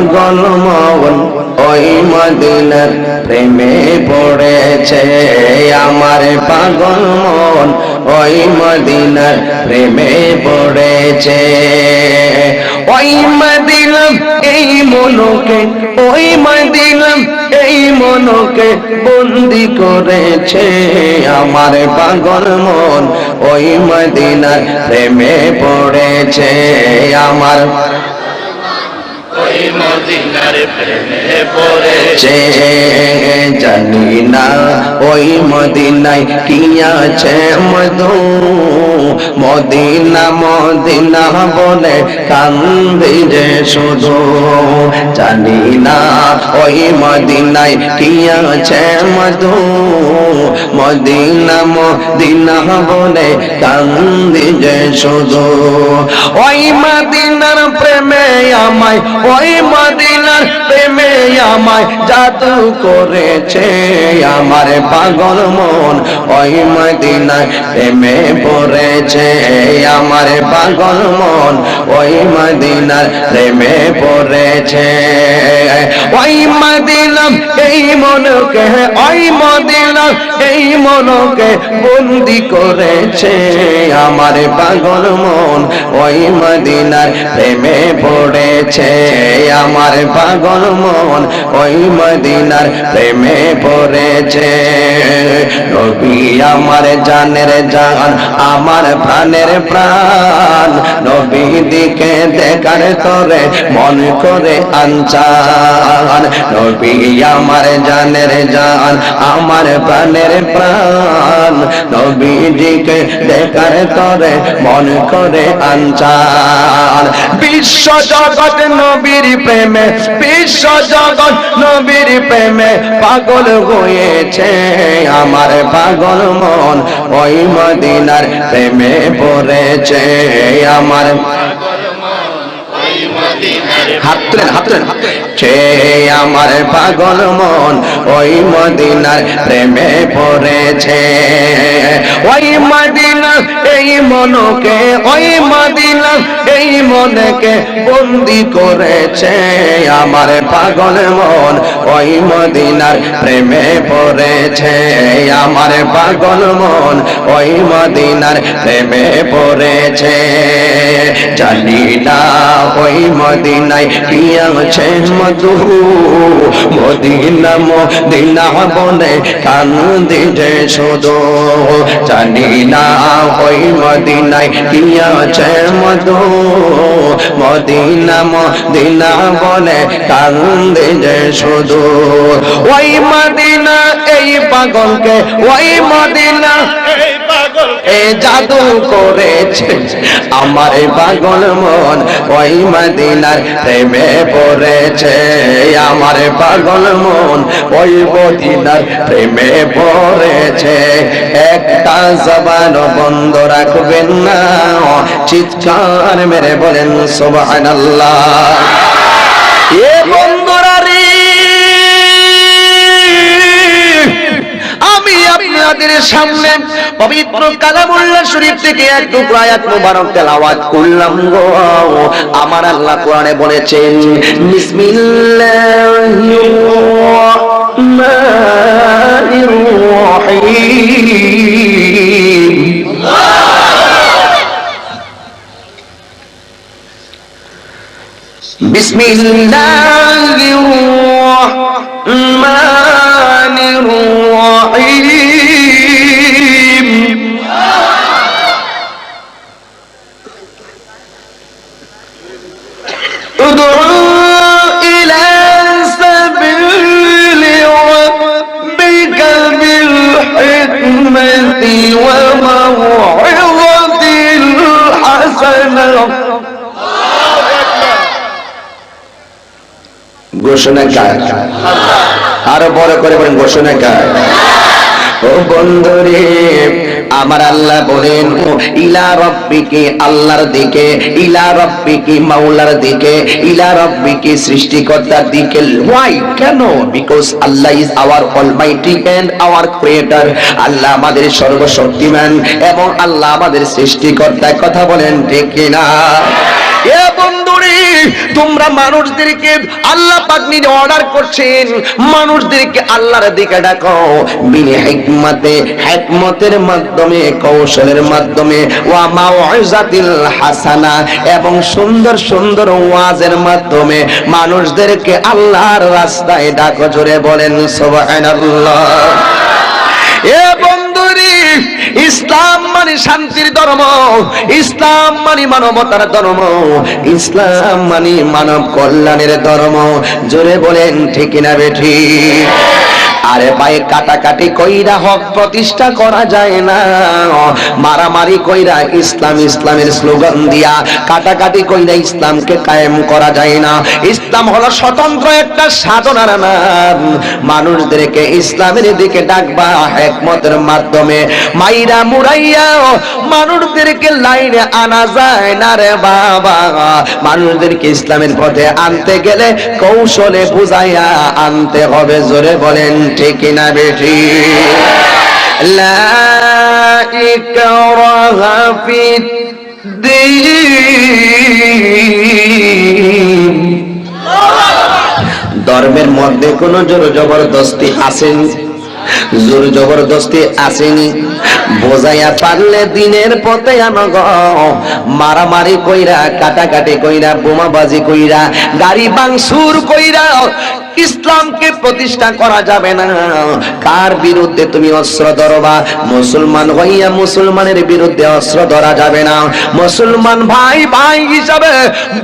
পাগল ওই মদিনার প্রেমে পড়েছে আমার পাগল মন ওই মদিনার প্রেমে পড়েছে। ওই মদিনাম এই মনকে, ওই মদিনাম এই মনকে বন্দি করেছে আমার পাগল মন ওই মদিনার প্রেমে পড়েছে আমার ওই মদিনার প্রেমে পড়েছে জানি না ওই মদিনায় কি আছে মধু। মদিনা মদিনা বলে কান্দি যে শুধু। জানি না ওই মদিনায় কি আছে মধু। মদিনা মদিনা বলে কান্দি যে শুধু। ওই মদিনার প্রেমে আমায়, ওই মদিনার প্রেমে আমায় জাদু করেছে আমার পাগল মন। ওই মদিনার প্রেমে পড়েছে আমার পাগল মন। ওই মদিনার প্রেমে পড়েছে। ওই মদিনাম এই মনকে, ওই মদিনাম এই মনকে বন্দি করেছে আমার পাগল মন। ওই মদিনার প্রেমে পড়েছে আমার পাগল মন ওই মদিনার প্রেমে পড়েছে। নবী আমার জানের জান, আমার প্রাণের প্রাণ। নবী দিকে দেখার তরে মন করে আনচান। নবী আমার জানের জান, আমার প্রাণের প্রাণ। নবীজিকে দেখার তরে মন করে আনচান। বিশ্ব জগৎ নবীর প্রেমে, বিশ্ব জগৎ নবীর প্রেমে পাগল হয়েছে আমার পাগল মন, ওই মদিনার প্রেমে পড়েছে আমার। আমার পাগল মন, ওই মদিনার প্রেমে পড়েছে। ওই মদিনা এই মনকে, ওই মদিনা, এই মনকে বন্দি করেছে আমার পাগল মন। ওই মদিনার প্রেমে পড়েছে আমার পাগল মন। ওই মদিনার প্রেমে পড়েছে। জানি না ওই মদিনায় আছে মধু। মদিনা মদিনা বলে কান্দি যে শুধু। জানি না ওই মদিনায়। কিয়া আছে মধু? মদিনা মদিনা বলে কান্দে যে শুধু। ওই মদিনা, এই পাগলকে ওই মদিনা এ জাদু করেছে আমার পাগল মন ওই মদিনার প্রেমে পড়েছে। আমার পাগল মন ওই মদিনার প্রেমে পড়েছে। একটা জবান বন্ধ রাখবেন না চিৎকার মেরে বলেন সুবহানাল্লাহ। এ শরীফদের সামনে পবিত্র কালামুল্লাহ শরীফ থেকে এক টুকরো আয়াত মুবারক তেলাওয়াত করলাম গো। আমার আল্লাহ কোরআনে বলেছেন বিসমিল্লাহির রহমানির রহিম। ঘোষণা কার? আরও বড় করে বলেন ঘোষণা কার? ও বন্ধুরে আমার আল্লাহ বলেন ইলা রব্বিকে আল্লাহর দিকে, ইলা রব্বিকে মাওলার দিকে, ইলা রব্বিকে সৃষ্টিকর্তার দিকে। ওয়াই কেন? Because Allah is our almighty and our creator Allah আমাদের সর্বশক্তিমান এবং আল্লাহ আমাদের সৃষ্টিকর্তা কথা বলেন, ঠিক কিনা এ বন্ধুরে, তোমরা মানুষদেরকে আল্লাহ পাক নিজে অর্ডার করছেন। মানুষদেরকে আল্লাহর দিকে ডাকো। বিনি হিকমতে, হিকমতের মাধ্যমে কৌশলের মাধ্যমে, ওয়া মাউইজাতিল হাসানা, এবং সুন্দর সুন্দর ওয়াজের মাধ্যমে মানুষদেরকে আল্লাহর রাস্তায় ডাকো, জোরে বলেন ইসলাম মানে শান্তির ধর্ম, ইসলাম মানে মানবতার ধর্ম, ইসলাম মানে মানব কল্যাণের ধর্ম, জোরে বলেন ঠিক না বেঠি? আরে পায়ে কাটাকাটি কইরা হক প্রতিষ্ঠা করা যায় না। মারামারি কইরা ইসলাম ইসলামের স্লোগান দিয়া কাটাকাটি কইরা ইসলামকে কায়েম করা যায় না। ইসলাম হলো স্বতন্ত্র একটা সাধনার নাম। মানুষদেরকে ইসলামের দিকে ডাকবা হেকমতের মাধ্যমে। মাইরা মুরাইয়া, মানুষদেরকে লাইনে আনা যায় না রে বাবা। মানুষদেরকে ইসলামের পথে আনতে গেলে কৌশলে বুঝাইয়া আনতে হবে, জোরে বলেন। ঠিক না বেঠি। লা ধর্মের মধ্যে কোনো জোর জবরদস্তি আসেনি। জোর জবরদস্তি আসেনি। বোঝাইয়া পারলে দিনের পথে আনো গো মারামারি কইরা, কাটাকাটি কইরা, বোমাবাজি কইরা, গাড়ি বাংসুর কইরা ইসলামকে প্রতিষ্ঠা করা যাবে না। কার বিরুদ্ধে তুমি অস্ত্র ধরবা? মুসলমান হইয়া মুসলমানের বিরুদ্ধে অস্ত্র ধরা যাবে না। মুসলমান ভাই ভাই হিসাবে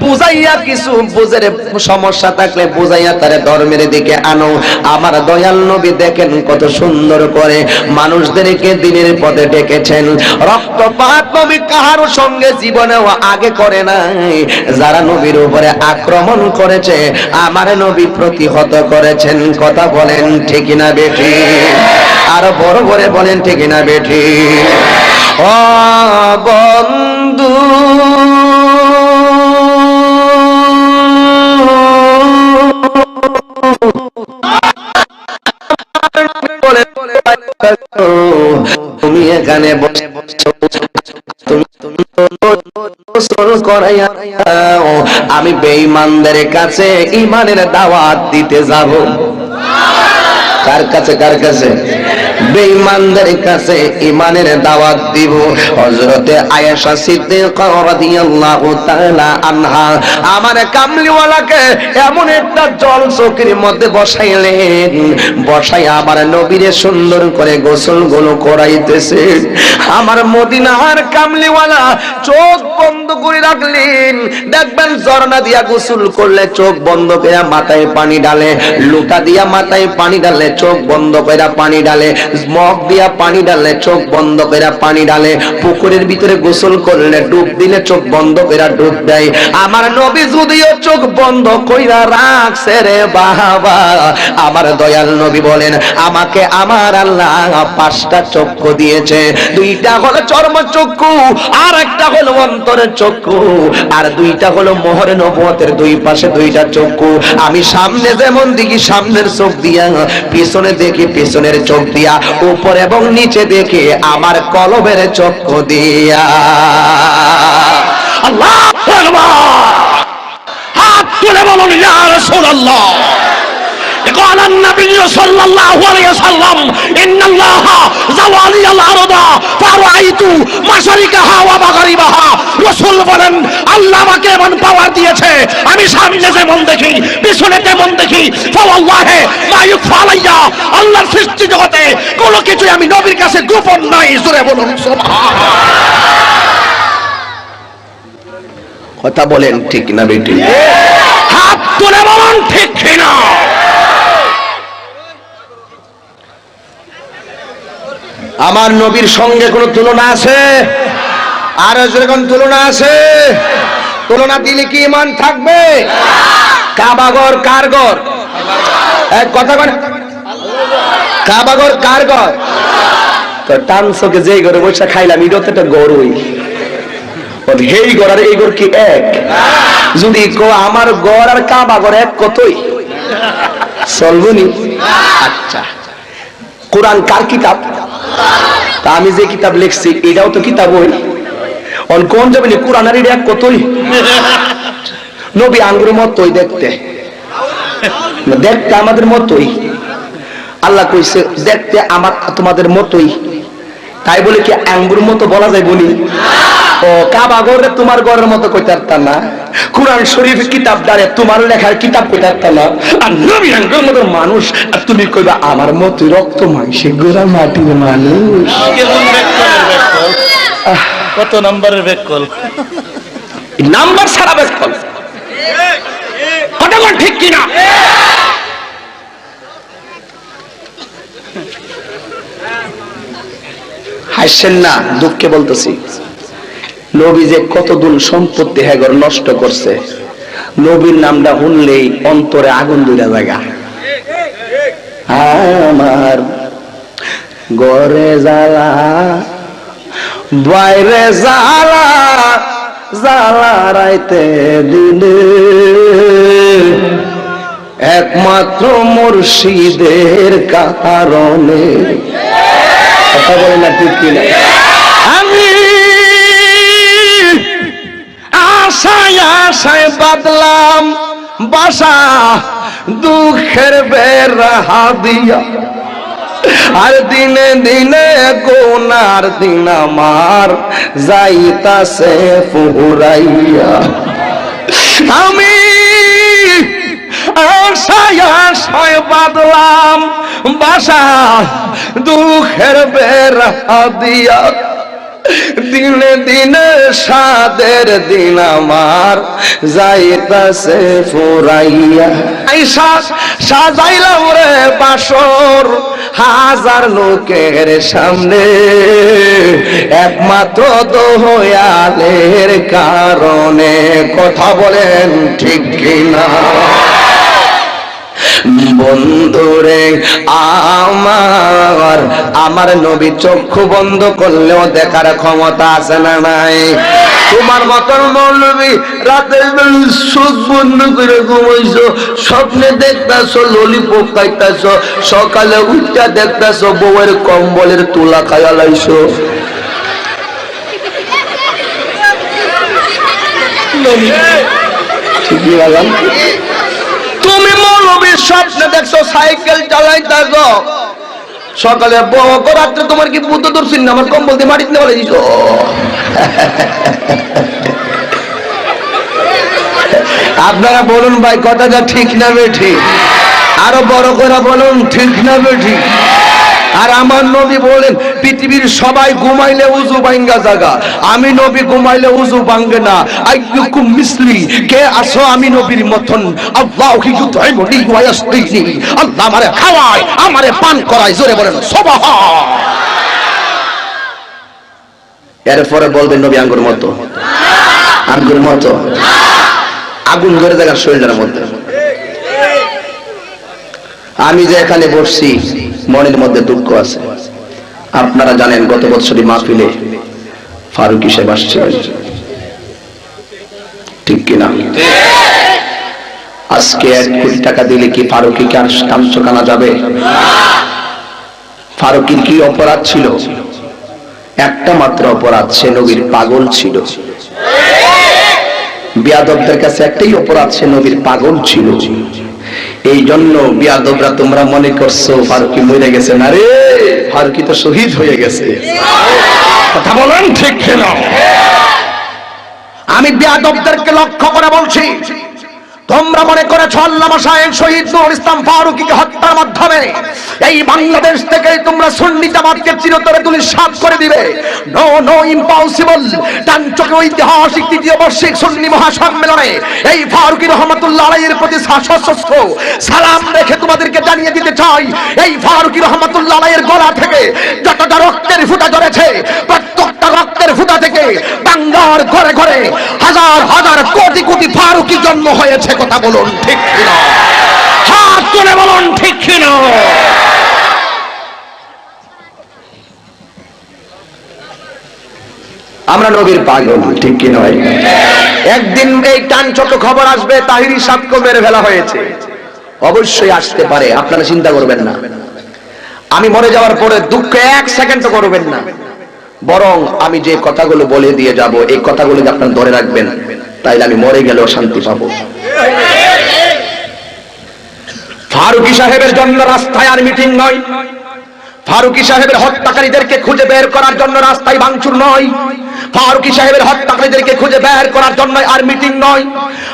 বুঝাইয়া কিছু বুঝের সমস্যা থাকলে বুঝাইয়া তার ধর্মের দিকে আনো। আমার দয়াল নবী দেখেন কত সুন্দর করে মানুষদেরকে দিনের পথে ডেকেছেন। রক্তপাত নবী কাহার সঙ্গে জীবনেও আগে করে নাই। যারা নবীর উপরে আক্রমণ করেছে, আমার নবী প্রতিহত করেছেন কথা বলেন ঠিক না বেঠি আর বড় করে বলেন ঠিক না বেঠি ও বন্ধু তুমি এখানে বসে বসছো তুমি আমি বেঈমানদের কাছে ইমানের দাওয়াত দিতে যাব। কার কাছে কার কাছে? বেঈমানদের কাছে ইমানের দাওয়াত দিব। হযরতে আয়েশা সিদ্দিকা রাদিয়াল্লাহু তাআলা আনহা আমার কামলিওয়ালাকে এমন একটা জল মধ্যে বসাইলেন বসাই আমার নবীরে সুন্দর করে গোসল করাইতেছে। আমার মদিনার কামলিওয়ালা চোখ বন্ধ করে রাখলেন। দেখবেন ঝর্ণা দিয়া গোসল করলে চোখ বন্ধ করে মাথায় পানি ডালে লোটা দিয়া মাথায় পানি ডালে চোখ বন্ধ করে পানি ডালে মগ দিয়া পানি ডালে, চোখ বন্ধ করে পানি ডালে, পুকুরের ভিতরে গোসল করলে ডুব দিলে চোখ বন্ধ করে ডুব দেয়। আমার নবী যদিও চোখ বন্ধ কইরা রাখছে রে বাবা, আমার দয়াল নবী বলেন, আমাকে আমার আল্লাহ পাঁচটা চক্ষু দিয়েছে। দুইটা হলো চর্ম চক্ষু আর একটা হলো অন্তরের চক্ষু, আর দুইটা হলো মোহর নবতের দুই পাশে দুইটা চক্ষু। আমি সামনে যেমন দেখি সামনের চোখ দিয়া, পিছনে দেখি পিছনের চোখ দিয়া। উপর এবং নিচে দেখে আমার কলবের চক্ষু দিয়া। আল্লাহ হাত তুলে বলুন ইয়া قال النبي صلى الله عليه وسلم إن الله زوالي الأرض فرأيت مشارقها ومغاربها রসুল বলেন আল্লাহ আমাকে এমন পাওয়ার দিয়েছে আমি সামনে যেমন দেখি পিছনে তেমন দেখি ফাওয়াল্লাহে মা ইউখফা আলাইয়া আল্লাহর সৃষ্টি জগতে কোনো কিছু আমি নবীর কাছে গোপন নাই জোরে বলুন সুবহানাল্লাহ কথা বলেন ঠিক না বেটি হাত তুলে বলুন ঠিক কিনা আমার নবীর সঙ্গে কোনো তুলনা আছে? আর যেরকম তুলনা আছে? তুলনা দিলে কি ইমান থাকবে? কাবাগর কারগর। এক কথা বলে কাবাগর কারগর। তো টান চোখে যেই ঘরে বসে খাইলাম এটা তো একটা গরুই। হেই গড় আর এই গড় কি এক? যদি কো আমার গড় আর কাবা গড় এক কতই? চলবনি আচ্ছা। কোরআন কার কিতাব? তা আমি যে কিতাব লিখছি, এটাও তো কিতাব ওই। অন কোন যাবে না কোরআন আর এক কতই? নবী আঙ্গুর মতই দেখতে। দেখতে আমাদের মতই। আল্লাহ কইছে, দেখতে আমার তোমাদের মতোই। তাই বলে কি আঙ্গুর মতো বলা যায় বলি? ও কাবা গড়ে তোমার গড়ের মতো কইতে পারতাম না। কোরআন শরীফ কিতাব দ্বারে তোমার লেখার কিতাব কইতে পারতাম না। আর নবী আঙ্গুর মতো মানুষ আর তুমি কইবা আমার মতো রক্ত মাংসে গোড়া মাটির মানুষ। কত নম্বরের বেককল নাম্বার সারা বেকল। কথা ঠিক কিনা? হাসছেন না, দুঃখে বলতেছি। নবী যে কত দূর সম্পত্তি হ্যাগর নষ্ট করছে, নবীর নামটা শুনলেই অন্তরে আগুন দুইটা জায়গা আমার গড়ে জ্বালা, বাইরে জ্বালা জ্বালা রাইতে দিলে। একমাত্র মুর্শিদের কারণে কথা বলে না ঠিক কিনা আমি আশায় আশায় বাদলাম বাসা, দুঃখের বেড়া দিয়া আর দিনে দিনে গোনার দিন আমার যাইতাছে ফুরাইয়া। আমি আশায় আশায় বাদলাম বাসা দুঃখের বেড়া দিয়া। দিনে দিনে সাদের দিন আমার যাইতাছে ফুরাইয়া। আইসা সাজাইলাম রে বাসর হাজার লোকের সামনে। একমাত্র দোয়ালের কারণে কথা বলেন ঠিক কিনা। বন্ধুরে আমার আমার নবী চক্ষু বন্ধ করলেও দেখার ক্ষমতা আছে না নাই? তোমার মতন মৌলবী রাতের বেলা চোখ বন্ধ করে ঘুমাইছো স্বপ্নে দেখতাছো ললিপপ খাইতাছো সকালে উঠটা দেখতাছো বউয়ের কম্বলের তুলা খাইয়া লাইছো। ঠিকই লাগাম তুমি মৌলবীর স্বপ্নে দেখছ, সাইকেল চালাই চালাইতাছ সকালে বক রাত্রে তোমার কি বুদ্ধ দর্শন না? আমার কম্বল দিয়ে মাটিতে বলে দিছো? আপনারা বলুন ভাই, কথাটা ঠিক না বেঠি? আরও বড় করে বলুন, ঠিক না ঠিক আর আমার নবী বলেন, পৃথিবীর সবাই ঘুমাইলে উজু ভাঙ্গা জায়গা আমি নবী ঘুমাইলে উজু ভাঙ্গে না। মিসলি, কে আসো আমি নবীর মতন? আমারে খাওয়ায়, আমারে পান করায়, জোরে বলেন, সুবহান। এরপরে বলবেন নবী আঙ্গুর মতো। আঙ্গুর মতো। আগুন ধরে দেখার শরীরের মধ্যে। আমি যে এখানে বসছি মনের মধ্যে দুঃখ আছে। আপনারা জানেন গত বছরই মাহফিলে ফারুকি সাহেব আসছিলেন। ঠিক কিনা? আজকে এক কোটি টাকা দিলে কি ফারুকি কাঞ্চ কানা যাবে? ফারুকির কি অপরাধ ছিল? একটা মাত্র অপরাধ, সে নবীর পাগল ছিল। বিয়াদবদের কাছে একটাই অপরাধ, সে নবীর পাগল ছিল। এই জন্য বিয়াদবরা তোমরা মনে করছ ফারুকি মরে গেছে। না রে, ফারুকি তো শহীদ হয়ে গেছে। কথা বলেন ঠিক কিনা? আমি বিয়াদবদেরকে লক্ষ্য করে বলছি তোমরা মনে করেছ শহীদ ইসলাম ফারুকিকে হত্যার মাধ্যমে? এই বাংলাদেশ থেকে তোমরা সুন্নিতাবাদকে চিরতরে তুলে করে দিবে। নো নো ইম্পসিবল ঐতিহাসিক তৃতীয় বার্ষিক সুন্নি মহাসম্মেলনে এই ফারুকি রহমতুল্লাহ আলাইহির প্রতি সশস্ত্র সালাম রেখে তোমাদেরকে জানিয়ে দিতে চাই, এই ফারুকি রহমতুল্লাহ আলাইহির গলা থেকে যতটা রক্তের ফুটা ধরেছে থেকে বাংলার ঘরে ঘরে হাজার হাজার কোটি কোটি ফারুকি জন্ম হয়েছে, কথা বলুন, ঠিক কিনা? হাত তুলে বলুন, ঠিক কিনা? আমরা নবীর পাগল, ঠিক কি নয় একদিন এই টান ছোট খবর আসবে, তাহিরি সাপকে মেরে ফেলা হয়েছে। অবশ্যই আসতে পারে, আপনারা চিন্তা করবেন না। আমি মরে যাওয়ার পরে দুঃখ এক সেকেন্ড করবেন না। বরং আমি যে কথাগুলো বলে দিয়ে যাব, এই কথাগুলো আপনার ধরে রাখবেন, তাইলে আমি মরে গেলেও শান্তি পাবো। ফারুকি সাহেবের জন্য রাস্তায় আর মিটিং নয়। ফারুকি সাহেবের হত্যাকারীদেরকে খুঁজে বের করার জন্য রাস্তায় ভাঙচুর নয়। ফারুকি সাহেবের হত্যাকারীদেরকে খুঁজে বের করার জন্য আর মিটিং নয়।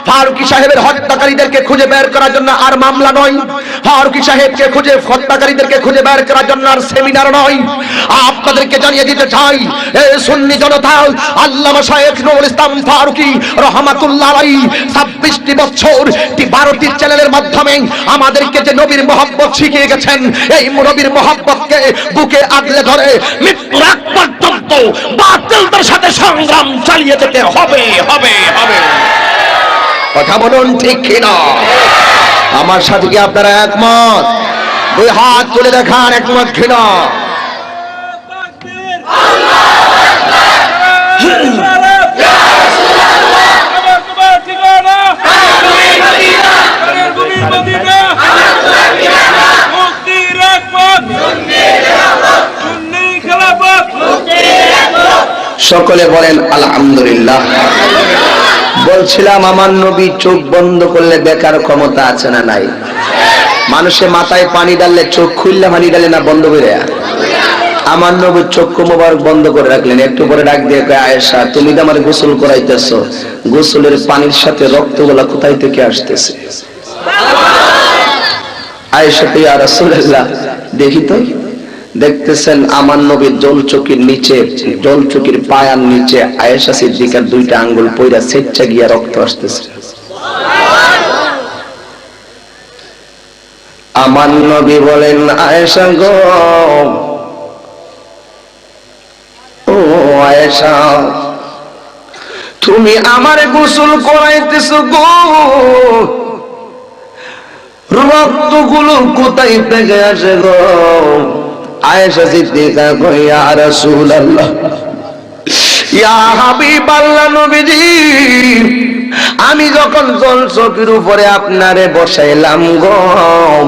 ফারুকি সাহেবের হত্যাকারীদেরকে খুঁজে বের করার জন্য আর মামলা নয়। ফারুকি সাহেবকে খুঁজে হত্যাকারীদেরকে খুঁজে বের করার জন্য আর সেমিনার নয়। আপনাদেরকে জানিয়ে দিতে চাই, এ সুন্নি জনতা, আল্লামা শাহেখ নুরুল ইসলাম ফারুকি রহমাতুল্লাহ আলাই ছাব্বিশটি বছর বারোটি চ্যানেলের মাধ্যমে আমাদেরকে যে নবীর মোহাম্মত শিখিয়ে গেছেন, এই নবীর মোহাম্মতকে বুকে আগলে ধরে পর্যন্ত বাতিলদের সাথে সংগ্রাম চালিয়ে যেতে হবে হবে হবে। কথা বলুন ঠিক কিনা? আমার সাথে কি আপনারা একমত? দুই হাত তুলে দেখান একমত কিনা? সকলে বলেন, আলহামদুলিল্লাহ। বলছিলাম, আমার নবী চোখ বন্ধ করলে দেখার ক্ষমতা আছে না নাই? মানুষের মাথায় পানি ডাললে চোখ খুললে পানি ডালে না বন্ধ করে? আমার নবীর চক্ষু মোবারক বন্ধ করে রাখলেন। একটু পরে ডাক দিয়ে কয়, আয়েশা, তুমি তো আমার গোসল করাইতেছ। গোসলের পানির সাথে রক্তগুলা কোথায় থেকে আসতেছে? আয়েশা ইয়া রাসূলুল্লাহ, দেখি তো। দেখতেছেন, আমার নবীর জল চকির নিচে জল চকির পায়ার নিচে আয়েশা সিদ্দিকার দুইটা আঙ্গুল পইরা সেচ্চা গিয়া রক্ত আসতেছে। আমার নবী বলেন, আয়েশা গো, ও আয়েশা, তুমি আমার গোসল করাইতেছো গো। রক্তগুলো কোথায় থেকে আসে গো? আয়েশা সিদ্দিকা কই ইয়া রাসূলুল্লাহ। আমি যখন জল চকির উপরে আপনারে বসাইলাম গম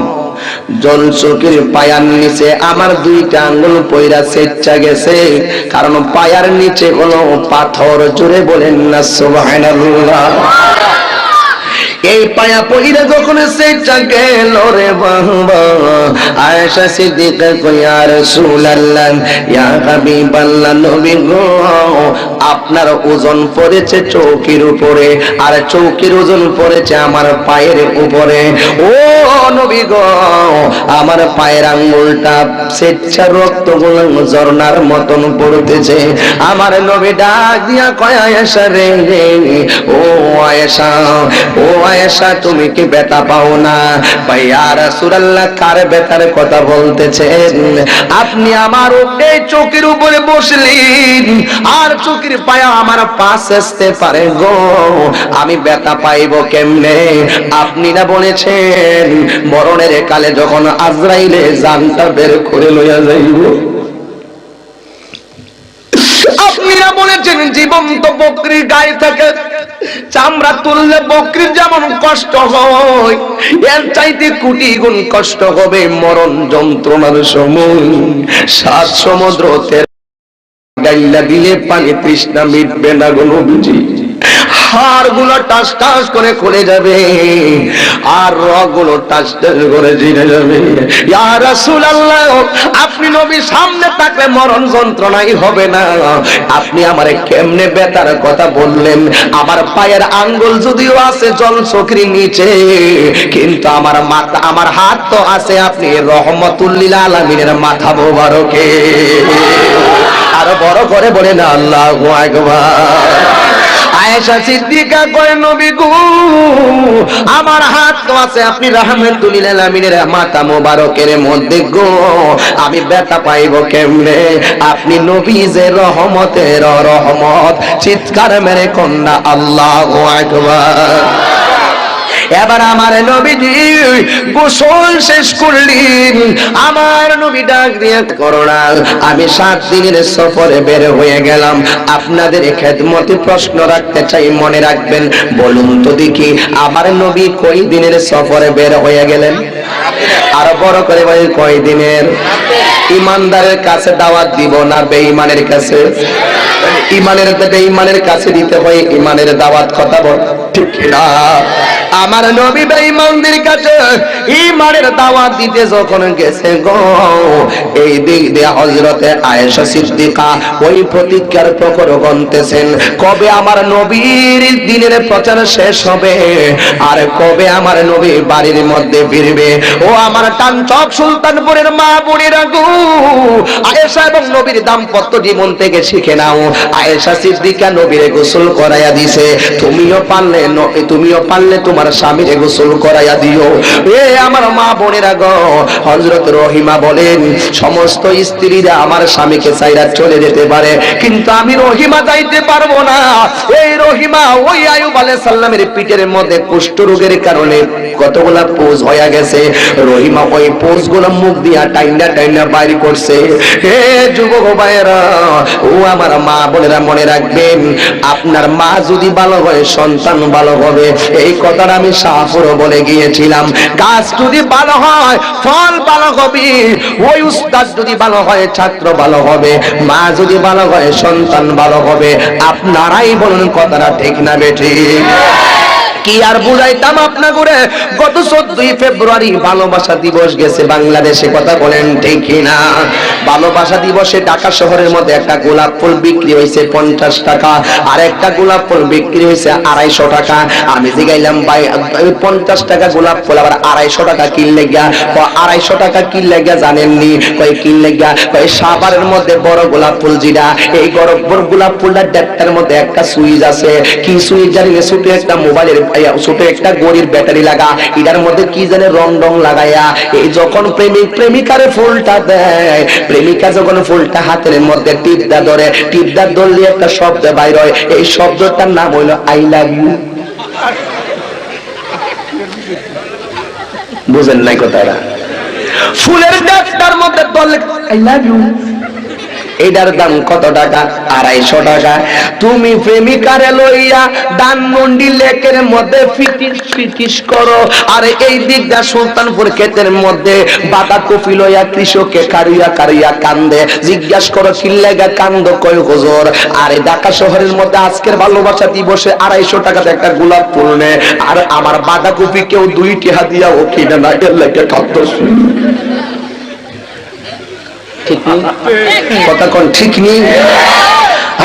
জল চকির পায়ার নিচে আমার দুইটা আঙ্গুল পয়রা সেচ্চা গেছে, কারণ পায়ার নিচে কোনো পাথর জুড়ে বলেন না, সুবহানাল্লাহ। পায়া যখন গেল রে আয়েশা সিদ্দিকা কই, ইয়া রাসূলুল্লাহ, ইয়া নবী গো, আপনার ওজন পড়েছে চৌকির উপরে, আর চৌকির ওজন পড়েছে আমার পায়ের উপরে। ও নবী গো, আমার পায়ের আঙ্গুলটা স্বেচ্ছা রক্তগুলো ঝর্ণার মতন পড়তেছে। আমার নবী ডাক দিয়া কয়, আয়েশা রে, ও আয়েশা, ও আয়েশা, তুমি কি বেতা পাও না? ভাইয়া রাসূলুল্লাহ কার বেতার কথা বলতেছেন? আপনি আমার এই চোখের উপরে বসলেন, আর চোখের পায়া আমার পাশ আসতে পারে গো। আমি বেতা পাইব কেমনে? আপনি না বলেছেন, মরণের কালে যখন আজরাইলে জানটা বের করে লইয়া যাইব আপনারা বলেছেন জীবন্ত বকরির গায়ে থাকে। চামড়া তুললে বকরির যেমন কষ্ট হয়, এর চাইতে কোটি গুণ কষ্ট হবে মরণ যন্ত্রণার সময়। সাত সমুদ্র তের গাইলা দিলে পানি তৃষ্ণা মিটবে না কোনো বুঝি হাড়গুলো টাস টাস করে খুলে যাবে আর রগগুলো টাস টাস করে জিরে যাবে। রাসূলুল্লাহ, আপনি নবী সামনে থাকলে মরণ যন্ত্রণাই হবে না। আপনি আমার কেমনে বেতার কথা বললেন? আমার পায়ের আঙ্গুল যদিও আছে জল চকরি নিচে, কিন্তু আমার মাথা, আমার হাত তো আছে আপনি রহমতুল্লিল আলামিনের মাথা মোবারকে। আরও বড় করে বলেন আল্লাহ আকবার। আয়েশা সিদ্দিকা কয়, নবী গো, আমার হাত তো আছে আপনি রাহমাতুল আলামিনের মাতা মোবারকের মধ্যে গো। আমি ব্যথা পাইব কেমনে? আপনি নবী যে রহমতের রহমত চিৎকার মেরে কন্যা, আল্লাহু আকবার। এবার আমার নবীজি গোসল শেষ করলেন। আমার নবী ডাক দিয়ে করোনা আমি সাত দিনের সফরে বের হয়ে গেলাম। আপনাদের খেদমতে প্রশ্ন রাখতে চাই, মনে রাখবেন। বলুন তো দেখি, আমার নবী কই দিনের সফরে বের হয়ে গেলেন? আরও বড় করে বলি, কয় দিনের? ইমানদারের কাছে দাওয়াত দিব না বেঈমানের কাছে? ইমানের, বেঈমানের কাছে দিতে হয়, ইমানের দাওয়াত কথা বল, ঠিক না আমার নবী বেঈমানদের কাছে ইমানের দাওয়াত দিতে যখন গেছে গো, এই দিক দিয়ে হযরতে আয়েশা সিদ্দিকা ওই প্রতিজ্ঞার প্রখর গন্তেছেন কবে আমার নবীর দিনের প্রচার শেষ হবে, আর কবে আমার নবী বাড়ির মধ্যে ফিরবে? ও আমার টানচক সুলতানপুরের মা বোনেরা গো, আয়েশা এবং নবীর দাম্পত্য জীবন থেকে শিখে নাও। আয়েশা সিদ্দিকা নবীরে গোসল করাইয়া দিছে, তুমিও পারলে তুমিও পারলে তোমার স্বামীরে গোসল করাইয়া দিও। এ আমার মা বোনেরা গো, হযরত রহিমা বলেন, সমস্ত স্ত্রীরা আমার স্বামীকে চাইরা চলে যেতে পারে, কিন্তু আমি রহিমা যাইতে পারব না। এই রহিমা ওই আয়ুব আলাইহিস সালামের পিঠের মধ্যে কুষ্ঠ রোগের কারণে কতগুলা পোজ হয়ে গেছে। রহিমা ওই পোজগুলো মুখ দিয়া টাইন্ডা টাইন্ডা বাইর করছে। হে যুবক ভাইয়েরা, ও আমার মা বোনেরা মনে রাখবেন, আপনার মা যদি ভালো হয়, সন্তান ভালো হবে। এই কথাটা আমি সাফর বলে গিয়েছিলাম। গাছ যদি ভালো হয়, ফল ভালো হবে, ওই উস্তাদ যদি ভালো হয়, ছাত্র ভালো হবে, মা যদি ভালো হয়, সন্তান ভালো হবে। আপনারাই বলুন কথাটা ঠিক না বেঠিক কি আর বুঝাইতাম আপনা করে গত চোদ্দই ফেব্রুয়ারি ভালোবাসা দিবস গেছে, বাংলাদেশে কথা বলেন ঠিক না ভালোবাসা দিবসে ঢাকা শহরের মধ্যে একটা গোলাপ ফুল বিক্রি হয়েছে পঞ্চাশ টাকা, আর একটা গোলাপ ফুল বিক্রি হয়েছে আড়াইশো টাকা। আমি জিগাইলাম ভাই পঞ্চাশ টাকা গোলাপ ফুল আবার আড়াইশো টাকা কিনলে গিয়া আড়াইশো টাকা কিনলে গিয়া জানেননি? কই কিনলে গিয়া কই সাবারের মধ্যে বড় গোলাপ ফুল জিরা, এই বড় বড় গোলাপ ফুলটা দেড়টার মধ্যে একটা সুইচ আছে। কি সুইচ জানি ছোট একটা মোবাইলের ছোট একটা গড়ির ব্যাটারি লাগা এটার মধ্যে কি জানে রং রং লাগাইয়া, এই যখন প্রেমিক প্রেমিকারে ফুলটা দেয়, প্রেমিকা যখন ফুলটা হাতের মধ্যে টিপদা ধরে, টিপদা ধরলে একটা শব্দ বাইর হয়, এই শব্দটার নাম হইল আই লাভ ইউ। বুঝেন নাই কথাটা? ফুলের ডাক্তার মধ্যে ধরলে আই লাভ ইউ। এটার দাম কত টাকা? আড়াইশো টাকা। তুমি প্রেমিকারে লইয়া দানমন্ডি লেকের মধ্যে ফিটিস ফিটিস করো। আর এই দিকটা সুলতানপুর ক্ষেতের মধ্যে বাতা কপি লইয়া কৃষককে কারিয়া কারিয়া কান্দে। জিজ্ঞাসা করো কিল্লাগা কান্দ? কয়, হুজুর, আর ঢাকা শহরের মধ্যে আজকের ভালোবাসা দিবসে আড়াইশো টাকাতে একটা গোলাপ ফুল নে। আর আমার বাঁধা কপি কেউ দুইটি হাত দিয়া ও কিনে না গেলে কাঁদতে ঠিক ঠিক নেই?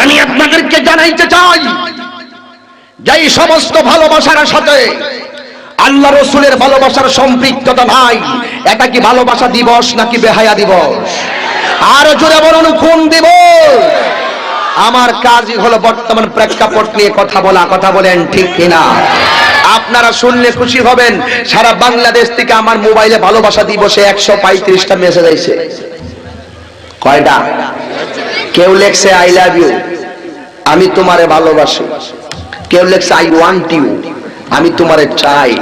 আমি আপনাদেরকে জানাইতে চাই যে সমস্ত ভালোবাসার সাথে আল্লাহ রসুলের ভালোবাসার সম্পৃক্ততা নাই এটা কি ভালোবাসা দিবস নাকি বেহায়া দিবস? আর জোরে বলুন, কোন দিবস? আমার কাজই হলো বর্তমান প্রেক্ষাপট নিয়ে কথা বলা, কথা বলেন ঠিক কিনা? আপনারা শুনলে খুশি হবেন, সারা বাংলাদেশ থেকে আমার মোবাইলে ভালোবাসা দিবসে একশো পঁয়ত্রিশটা মেসেজ আইছে। কয়টা? কেউ লেখছে আই লাভ ইউ আমি তোমারে ভালোবাসি। কেউ লেখছে আই ওয়ান্ট ইউ আমি তোমারে চাই।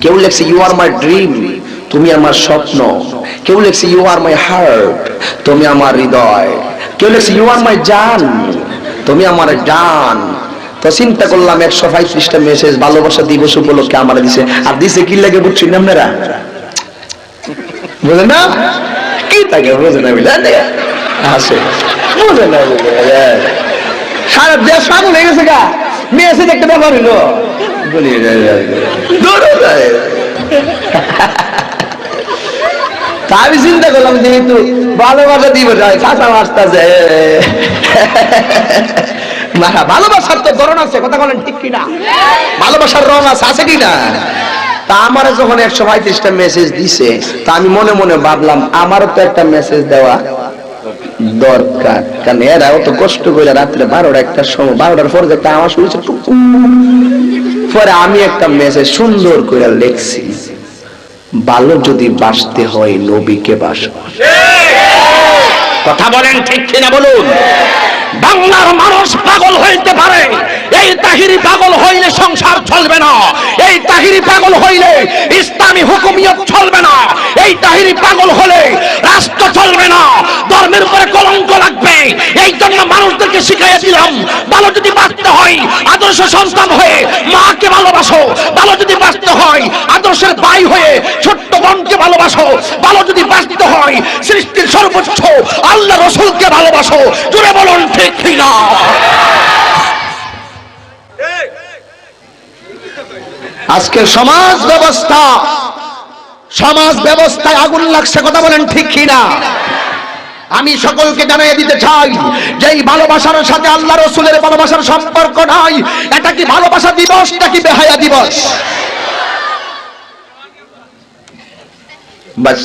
কেউ লেখছে ইউ আর মাই ড্রিম তুমি আমার স্বপ্ন। কেউ লেখছে ইউ আর মাই হার্ট তুমি আমার হৃদয়। কেউ লেখছে ইউ আর মাই জান. তুমি আমার জান। তো চিন্তা করলাম, একশো পঁয়ত্রিশটা মেসেজ ভালোবাসা দিবস উপলক্ষে আমার দিছে। আর দিছে কি লাগে বুঝছেন আপনারা? বুঝলেন না? কি থাকে বুঝে না বুঝলেন আসে বুঝে না বুঝে সারা দেশ পাগল হয়ে গেছে গা। মেসেজ একটা ব্যাপার হইল। তা আমি চিন্তা করলাম যেহেতু ভালোবাসা দিব মাছটা যে ভালোবাসার তো ধরন আছে, কথা বলেন ঠিক কিনা? ভালোবাসার রং আছে আছে কিনা? তা আমার যখন একশো পঁয়ত্রিশটা মেসেজ দিছে, তা আমি মনে মনে ভাবলাম, আমারও তো একটা মেসেজ দেওয়া দরকার। কারণ এরা অত কষ্ট করে রাত্রে বারোটা একটা সময়, বারোটার পরে একটা আমার শুনেছে পরে আমি একটা মেসেজ সুন্দর করে লিখছি, ভালো যদি বাসতে হয়, নবীকে বাস কথা বলেন ঠিক কিনা বলুন? বাংলার মানুষ পাগল হইতে পারে। এই তাহিরি পাগল হইলে সংসার চলবে না। এই তাহিরি পাগল হইলে ইসলামী হুকুমিয়ত চলবে না। এই তাহিরি পাগল হলে রাষ্ট্র চলবে না। ধর্মের উপরে কলঙ্ক লাগবে। এই জন্য মানুষদেরকে শিখাইয়া দিলাম ভালো যদি বাঁচতে হয়, আদর্শ সন্তান হয়ে মাকে ভালোবাসো। ভালো যদি বাঁচতে হয়, আদর্শের ভাই হয়ে ছোট্ট বোনকে ভালোবাসো। ভালো যদি বাঁচতে হয়, সৃষ্টির সর্বোচ্চ আল্লাহ রসুলকে ভালোবাসো। জুড়ে বলুন, ঠিক কিনা? আজকের সমাজ ব্যবস্থা, সমাজ ব্যবস্থায় আগুন লাগছে, কথা বলেন ঠিক কিনা? আমি সকলকে জানিয়ে দিতে চাই যে এই ভালোবাসার সাথে আল্লাহ রসুলের ভালোবাসার সম্পর্ক নাই, এটা কি ভালোবাসা দিবস নাকি বেহায়া দিবস? বাস।